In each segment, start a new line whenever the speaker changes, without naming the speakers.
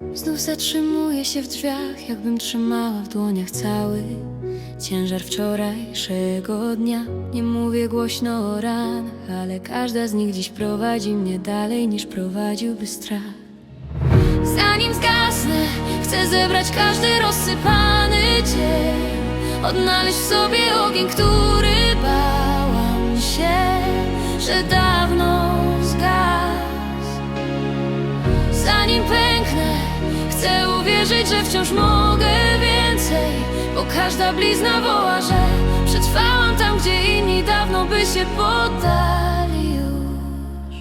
Znów zatrzymuję się w drzwiach, jakbym trzymała w dłoniach cały ciężar wczorajszego dnia. Nie mówię głośno o ranach, ale każda z nich dziś prowadzi mnie dalej niż prowadziłby strach. Zanim zgasnę, chcę zebrać każdy rozsypany dzień Odnaleźć w sobie ogień, który bałam się, że dawno chcę uwierzyć, że wciąż mogę więcej Bo każda blizna woła, że przetrwałam tam, gdzie inni dawno by się poddali już.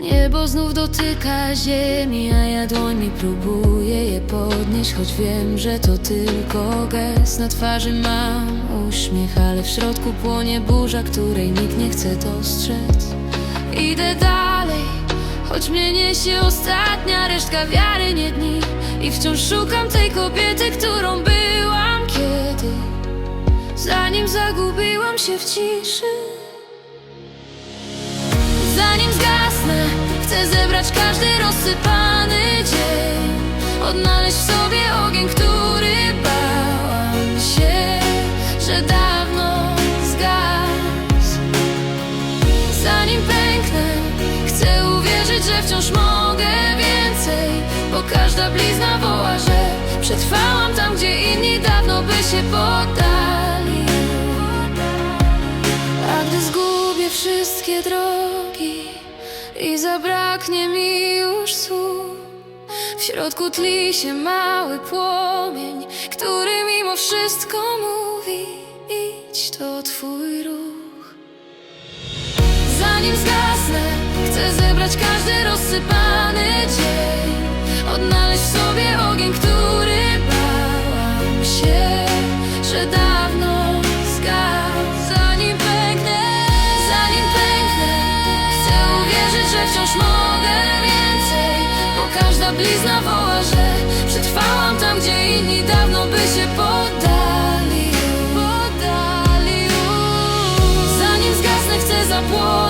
Niebo znów dotyka ziemi, a ja dłońmi próbuję je podnieść Choć wiem, że to tylko gest. Na twarzy mam uśmiech, ale w środku płonie burza Której nikt nie chce dostrzec. Idę dalej, choć mnie niesie ostatnia resztka wiary, nie dni. I wciąż szukam tej kobiety, którą byłam kiedy. Zanim zagubiłam się w ciszy. Zanim zgasnę, chcę zebrać każdy rozsypany wciąż mogę więcej Bo każda blizna woła, że przetrwałam tam, gdzie inni dawno by się poddali a gdy zgubię wszystkie drogi i zabraknie mi już słów, w środku tli się mały płomień, który mimo wszystko mówi: idź, to twój ruch. Zanim zgasnę, chcę zebrać każdy rozsypany dzień, odnaleźć w sobie ogień, który bałam się, że dawno zgasł. Zanim pęknę, zanim pęknę, chcę uwierzyć, że wciąż mogę więcej, bo każda blizna woła, że przetrwałam tam, gdzie inni dawno by się poddali. Poddali. Zanim zgasnę, chcę zapłonąć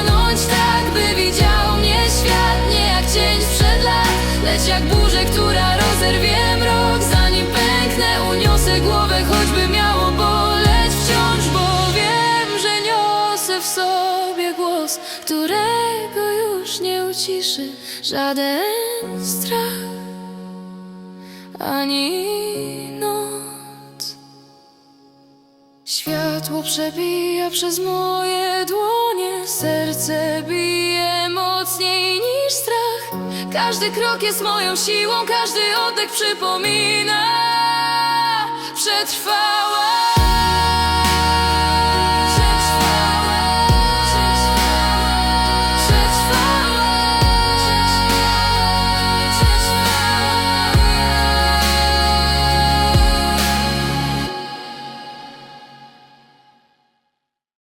lecz jak burzę, która rozerwie mrok Zanim pęknę, uniosę głowę, choćby miało boleć wciąż Bo wiem, że niosę w sobie głos, którego już nie uciszy Żaden strach, ani noc. Światło przebija przez moje dłonie Serce bije Każdy krok jest moją siłą Każdy oddech przypomina Przetrwałam